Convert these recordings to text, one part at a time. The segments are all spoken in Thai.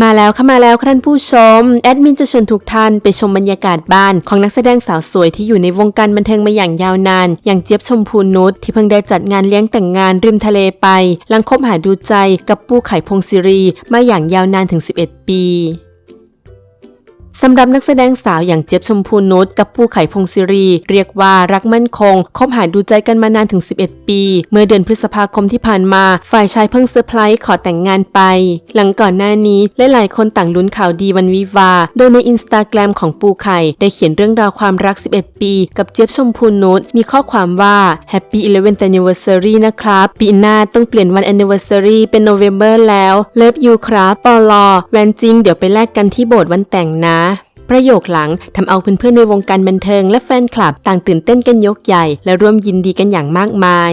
มาแล้วค่ะมาแล้วค่ะท่านผู้ชม แอดมินจะชวนทุกท่านไปชมบรรยากาศบ้านของนักแสดงสาวสวยที่อยู่ในวงการบันเทิงมาอย่างยาวนาน อย่างเจี๊ยบชมพูนุชที่เพิ่งได้จัดงานเลี้ยงแต่งงานริมทะเลไปหลังคบหาดูใจกับปูไข่พงศิรีมาอย่างยาวนานถึง 11 ปี สำหรับนักแสดงสาวอย่างเจี๊ยบชมพูนุชกับปูไข่พงศิรี เรียกว่ารักมั่นคงคบหาดูใจกันมานานถึง 11 ปี เมื่อเดือนพฤษภาคมที่ผ่านมา ฝ่ายชายเพิ่งเซอร์ไพรส์ขอแต่งงานไป หลังก่อนหน้านี้หลายๆคนต่างลุ้นข่าวดีวันวิวา โดยในอินสตาแกรมของปูไข่ได้เขียนเรื่องราวความรัก 11 ปี กับเจี๊ยบชมพูนุชมีข้อความว่า Happy 11th Anniversary นะครับปีหน้าต้องเปลี่ยนวัน Anniversary เป็น November แล้ว Love you ครับปอลอแวนจริง เดี๋ยวไปแลกกันที่โบสถ์วันแต่งนะ ประโยคหลังทำเอาเพื่อนๆในวงการบันเทิงและแฟนคลับต่างตื่นเต้นกันยกใหญ่ และร่วมยินดีกันอย่างมากมาย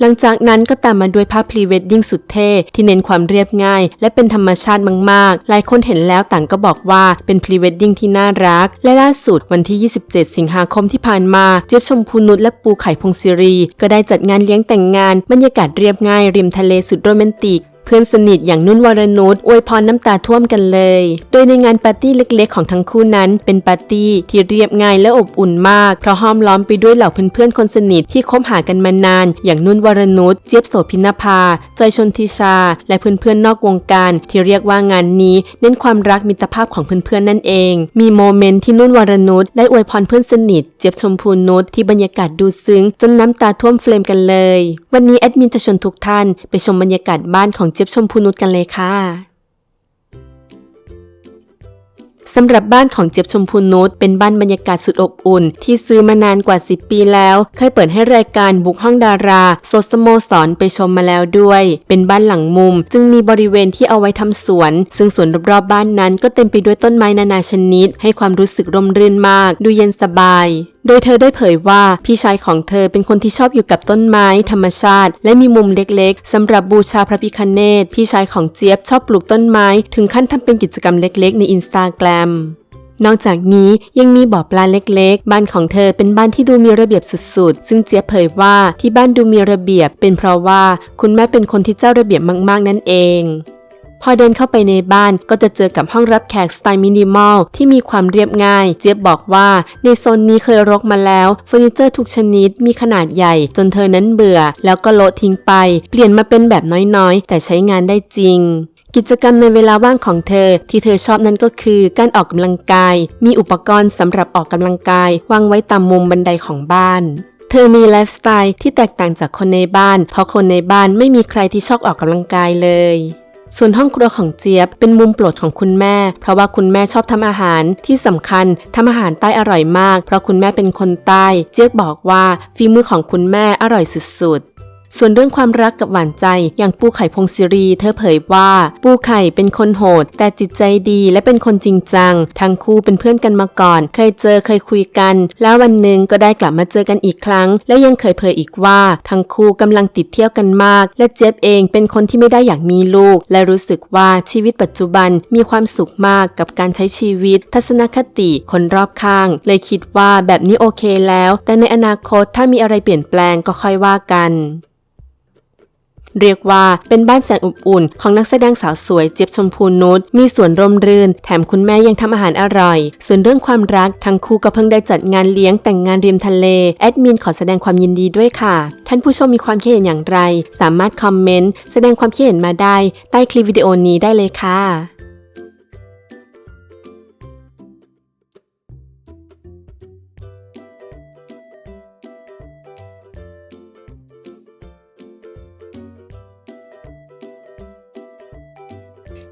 หลังจากนั้นก็ตามมาด้วยภาพพรีเวดดิ้งสุดเท่ ที่เน้นความเรียบง่าย และเป็นธรรมชาติมากๆ หลายคนเห็นแล้วต่างก็บอกว่าเป็นพรีเวดดิ้งที่น่ารัก และล่าสุดวันที่ 27 สิงหาคมที่ผ่านมาเจี๊ยบชมพูนุชและปูไข่พงศิรี ก็ได้จัดงานเลี้ยงแต่งงาน บรรยากาศเรียบง่าย ริมทะเลสุดโรแมนติก พื่อนสนิทอย่างนุ่นวรนุชอวยพรน้ำตาท่วมกันเลย โดยในงานปาร์ตี้เล็กๆ ของทั้งคู่นั้น เป็นปาร์ตี้ที่เรียบง่ายและอบอุ่นมาก เพราะห้อมล้อมไปด้วยเหล่าเพื่อนๆคนสนิทที่คบหากันมานาน อย่างนุ่นวรนุชเจี๊ยบโสพินภาจอยชนทิชา และเพื่อนๆนอกวงการ ที่เรียกว่างานนี้ เน้นความรักมิตรภาพของเพื่อนๆนั่นเอง มีโมเมนต์ที่นุ่นวรนุชได้อวยพรเพื่อนสนิท เจี๊ยบชมพูนุชที่บรรยากาศดูซึ้งจนน้ำตาท่วมเฟรมกันเลย วันนี้แอดมินจะชวนทุกท่านไปชมบรรยากาศบ้านของจี๊ยบชมพูนุชกันเลยค่ะสำหรับบ้านของเจี๊ยบชมพูนุชเป็นบ้านบรรยากาศสุดอบอุ่น ที่ซื้อมานานกว่า 10 ปีแล้ว เคยเปิดให้รายการบุกห้องดาราสดสโมสรไปชมมาแล้วด้วย เป็นบ้านหลังมุม จึงมีบริเวณที่เอาไว้ทำสวน ซึ่งสวนรอบๆบ้านนั้นก็เต็มไปด้วยต้นไม้นานาชนิด ให้ความรู้สึกร่มรื่นมาก ดูเย็นสบาย โดยเธอได้เผยว่าพี่ชายของเธอเป็นคนที่ชอบอยู่กับต้นไม้ ธรรมชาติ และมีมุมเล็กๆสำหรับบูชาพระพิคเนตพี่ชายของเจี๊ยบชอบปลูกต้นไม้ ถึงขั้นทำเป็นกิจกรรมเล็กๆ ในอินสตาแกรมนอกจากนี้ยังมีบ่อปลาเล็กๆ บ้านของเธอเป็นบ้านที่ดูมีระเบียบสุดๆ ซึ่งเจี๊ยบเผยว่าที่บ้านดูมีระเบียบ เป็นเพราะว่าคุณแม่เป็นคนที่เจ้าระเบียบมากๆนั่นเอง พอเดินเข้าไปในบ้านก็จะเจอกับห้องรับแขกสไตล์มินิมอลที่มีความเรียบง่าย เจี๊ยบบอกว่าในโซนนี้เคยรกมาแล้วเฟอร์นิเจอร์ทุกชนิดมีขนาดใหญ่ จนเธอนั้นเบื่อ แล้วก็โละทิ้งไป เปลี่ยนมาเป็นแบบน้อยๆ แต่ใช้งานได้จริงกิจกรรมในเวลาว่างของเธอที่เธอชอบนั่นก็คือการออกกำลังกาย มีอุปกรณ์สำหรับออกกำลังกายวางไว้ตามมุมบันไดของบ้าน เธอมีไลฟ์สไตล์ที่แตกต่างจากคนในบ้าน เพราะคนในบ้านไม่มีใครที่ชอบออกกำลังกายเลย ส่วนห้องครัวของเจี๊ยบเป็นมุมโปรดของคุณแม่ เพราะว่าคุณแม่ชอบทำอาหารที่สำคัญทำอาหารใต้อร่อยมาก เพราะคุณแม่เป็นคนใต้ เจี๊ยบบอกว่าฝีมือของคุณแม่อร่อยสุด ส่วนเรื่องความรักกับหวานใจอย่างปูไข่พงศิรีเธอเผยว่า ปูไข่เป็นคนโหด แต่จิตใจดีและเป็นคนจริงจัง ทั้งคู่เป็นเพื่อนกันมาก่อน เคยเจอเคยคุยกัน แล้ววันหนึ่งก็ได้กลับมาเจอกันอีกครั้ง และยังเคยเผยอีกว่า ทั้งคู่กำลังติดเที่ยวกันมาก และเจฟเองเป็นคนที่ไม่ได้อยากมีลูก และรู้สึกว่าชีวิตปัจจุบันมีความสุขมากกับการใช้ชีวิต ทัศนคติคนรอบข้าง เลยคิดว่าแบบนี้โอเคแล้ว แต่ในอนาคตถ้ามีอะไรเปลี่ยนแปลงก็ค่อยว่ากัน เรียกว่าเป็นบ้านแสนอบอุ่นของนักแสดงสาวสวยเจี๊ยบชมพูนุชมีสวนร่มรื่น แถมคุณแม่ยังทำอาหารอร่อย ส่วนเรื่องความรักทั้งคู่ก็เพิ่งได้จัดงานเลี้ยงแต่งงานริมทะเล แอดมินขอแสดงความยินดีด้วยค่ะ ท่านผู้ชมมีความคิดเห็นอย่างไร สามารถคอมเมนต์แสดงความคิดเห็นมาได้ ใต้คลิปวิดีโอนี้ได้เลยค่ะ